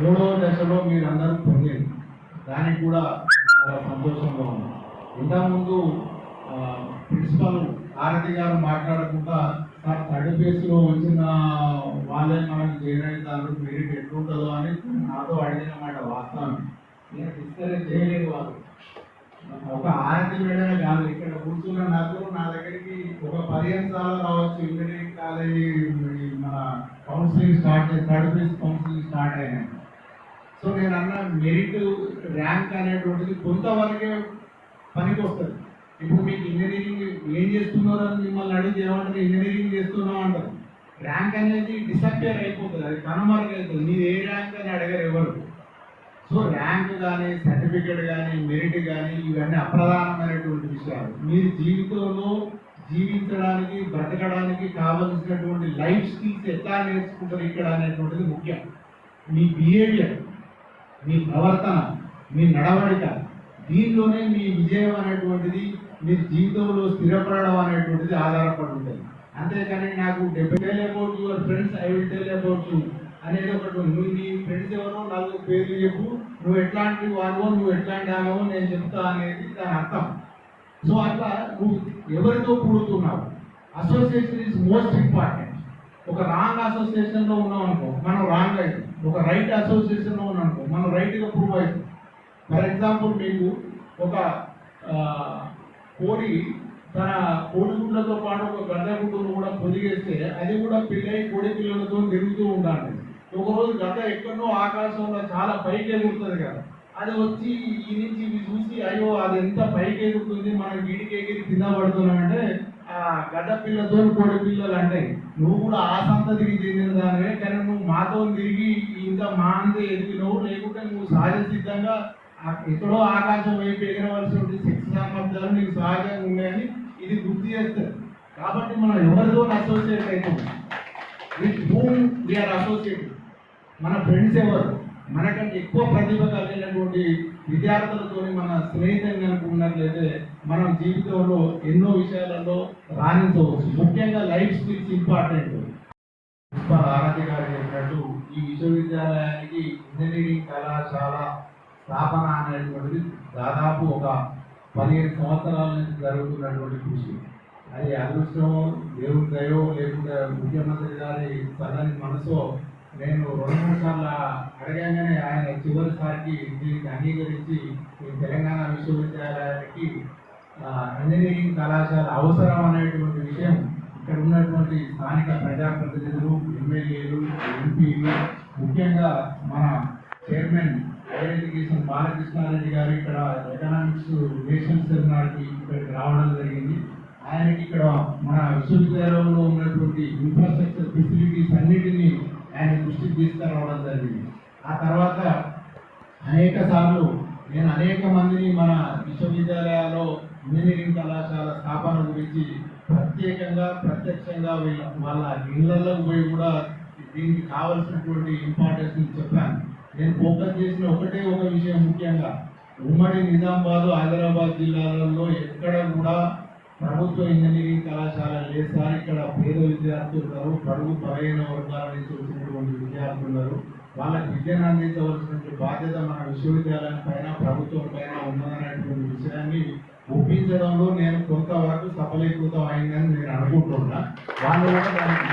మూడో దశలో మీరందరూ అందరూ పొందింది దానికి కూడా చాలా సంతోషంగా ఉంది. ఇంతకుముందు ప్రిన్సిపల్ ఆరతి గారు మాట్లాడకుండా సార్ థర్డ్ ఫేజ్లో వచ్చిన వాళ్ళే మనకి జాయిన్ అవుతారు మెరిట్ ఎట్లుంటుందో అని నాతో అడిగిన మాట వాస్తవం. నేను డిస్కరేజ్ చేయలేదు వారు ఒక ఆరతి మేడమే కాదు ఇక్కడ కూర్చున్న నాకు నా దగ్గరికి ఒక పదిహేను సార్లు రావచ్చు. ఇంజనీరింగ్ కాలేజీ మన counselling start third phase counselling start అయినాయి. సో నేను అన్న మెరిట్ ర్యాంక్ అనేటువంటిది కొంతవరకే పనికి వస్తుంది ఇప్పుడు మీకు ఇంజనీరింగ్ ఏం చేస్తున్నారు అని మిమ్మల్ని అడిగి ఏమంటారు? ఇంజనీరింగ్ చేస్తున్నాం అంటారు. ర్యాంక్ అనేది డిసప్పియర్ అయిపోతుంది. అది కనుమరుగవుతుంది అవుతుంది మీరు ఏ ర్యాంక్ అని అడగరు ఎవరు. సో ర్యాంక్ కానీ సర్టిఫికేట్ కానీ మెరిట్ కానీ ఇవన్నీ అప్రధానమైనటువంటి విషయాలు. మీరు జీవితంలో జీవించడానికి బ్రతకడానికి కావలసినటువంటి లైఫ్ స్కిల్స్ ఎట్లా నేర్చుకుంటారు ఇక్కడ అనేటువంటిది ముఖ్యం. మీ బిహేవియర్ మీ ప్రవర్తన మీ నడవడిక దీనిలోనే మీ విజయం అనేటువంటిది మీ జీవితంలో స్థిరపడడం అనేటువంటిది ఆధారపడి ఉంటుంది. అంతేకాని నాకు డెబ్బై tell about your friends I will tell about you అనేది ఒకటి నువ్వు నీ ఫ్రెండ్స్ ఎవరో నాలుగు పేర్లు చెప్పు నువ్వు ఎట్లాంటి వాడవో నువ్వు ఎట్లాంటి ఆమెవో నేను చెప్తా అనేది దాని అర్థం. సో అట్లా నువ్వు ఎవరితో కూడుతున్నావు? అసోసియేషన్ ఈజ్ మోస్ట్ ఇంపార్టెంట్ ఒక రాంగ్ అసోసియేషన్లో ఉన్నావు ఉన్నాం అనుకో మనం రాంగ్ అయితే ఒక రైట్ అసోసియేషన్లో ఉన్నాం అనుకో ప్రూవ్ అవుతాం ఫర్ ఎగ్జాంపుల్ మీకు ఒక కోడి తన కోడిగుడ్లతో పాటు ఒక గడ్డ గుడ్డును కూడా పొదిగేస్తే అది కూడా పిల్లయి కోడి పిల్లలతో తిరుగుతూ ఉండాలి. ఒక రోజు ఎక్కడో ఆకాశంలో చాలా పైకి ఎగురుతుంది కదా. అది వచ్చి ఈ నుంచి ఇవి చూసి అయ్యో అది ఎంత పైకి ఎగురుతుంది మనం వీడికి ఎగిరి కింద పడుతున్నామంటే ఆ గడ్డ పిల్లతో కోడి పిల్లలు అంటే నువ్వు కూడా ఆ సంతతికి చెందిన దానివే కానీ నువ్వు మాతో తిరిగి ఈ మా అంత ఎదిగినవు లేకుంటే నువ్వు సహజ సిద్ధంగా ఎక్కడో ఆకాశం వైపు ఎగరవలసినటువంటి శక్తి సామర్థ్యాలు నీకు సహజంగా ఉన్నాయని ఇది గుర్తు చేస్తారు కాబట్టి మనం ఎవరితో అసోసియేట్ అవుతాం with whom we are associate మన ఫ్రెండ్స్ ఎవరు? మనకంటే ఎక్కువ ప్రతిభ కలిగినటువంటి విద్యార్థులతో మన స్నేహితం కనుక ఉన్నట్లయితే మనం జీవితంలో ఎన్నో విషయాలలో రాణించవచ్చు. ముఖ్యంగా లైఫ్ స్కిల్స్ ఇంపార్టెంట్ ఆరాధ్య గారు చెప్పినట్టు విశ్వవిద్యాలయానికి ఇంజనీరింగ్ కళాశాల స్థాపన అనేటువంటిది దాదాపు ఒక పదిహేను సంవత్సరాల నుంచి జరుగుతున్నటువంటి కృషి. అది అదృష్టమో దేవుడి దయో లేకుంటే ముఖ్యమంత్రి గారి చల్లని మనసో నేను రెండు మూడు సార్లు అడగంగానే ఆయన చివరిసారికి దీనికి అంగీకరించి ఈ తెలంగాణ విశ్వవిద్యాలయానికి ఇంజనీరింగ్ కళాశాల అవసరం అనేటువంటి విషయం ఇక్కడ ఉన్నటువంటి స్థానిక ప్రజాప్రతినిధులు ఎమ్మెల్యేలు ఎంపీలు ముఖ్యంగా మన చైర్మన్ హైయర్ ఎడ్యుకేషన్ బాలకృష్ణారెడ్డి గారు ఇక్కడ ఎకనామిక్స్ నేషన్ సెమినార్కి ఇక్కడికి రావడం జరిగింది. ఆయనకి ఇక్కడ మన విశ్వవిద్యాలయంలో ఉన్నటువంటి ఇన్ఫ్రాస్ట్రక్చర్ ఫెసిలిటీస్ అన్నిటినీ ఆయన దృష్టికి తీసుకురావడం జరిగింది. ఆ తర్వాత అనేక సార్లు నేను అనేక మందిని మన విశ్వవిద్యాలయాల్లో ఇంజనీరింగ్ కళాశాల స్థాపన గురించి ప్రత్యేకంగా ప్రత్యక్షంగా వీళ్ళ వాళ్ళ ఇళ్ళలోకి పోయి కూడా దీనికి కావలసినటువంటి ఇంపార్టెన్స్ చెప్పాను. నేను ఫోకస్ చేసిన ఒకటే ఒక విషయం ముఖ్యంగా ఉమ్మడి నిజామాబాద్ హైదరాబాద్ జిల్లాలలో ఎక్కడ కూడా ప్రభుత్వ ఇంజనీరింగ్ కళాశాల లేదు సార్. ఇక్కడ పేద విద్యార్థులు ఉన్నారు. పరుగు బలహీన వర్గాల నుంచి వచ్చినటువంటి విద్యార్థులు ఉన్నారు. వాళ్ళకి విద్యను అందించవలసినటువంటి బాధ్యత మన విశ్వవిద్యాలయం పైన ప్రభుత్వం పైన ఉన్నదనేటువంటి విషయాన్ని ఒప్పించడంలో నేను కొంతవరకు సఫలీకృతం అయిందని నేను అనుకుంటున్నా. వాళ్ళు కూడా దానికి